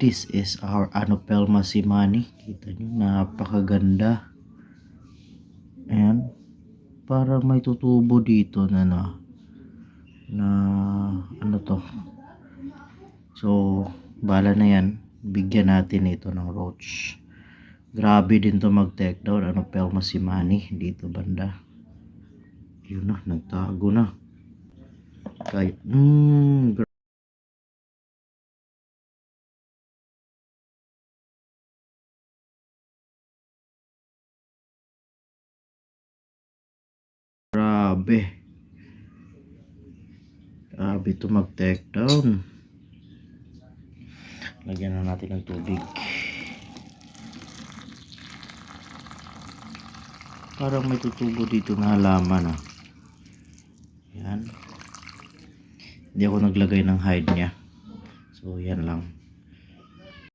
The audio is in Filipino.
This is our Anopelma simani. Kita nyo, napakaganda. Ayan. Parang may tutubo dito na na na ano to. So, bala na yan. Bigyan natin ito ng roach. Grabe din to mag-take down. Anopelma simani dito banda. Yun na, nagtago na. Kaya, mm, grabe. Grabe to mag-take down. Lagyan na natin ng tubig. Parang may tutubo dito na halaman ah. Yan. Hindi ako naglagay ng hide niya. So yan lang.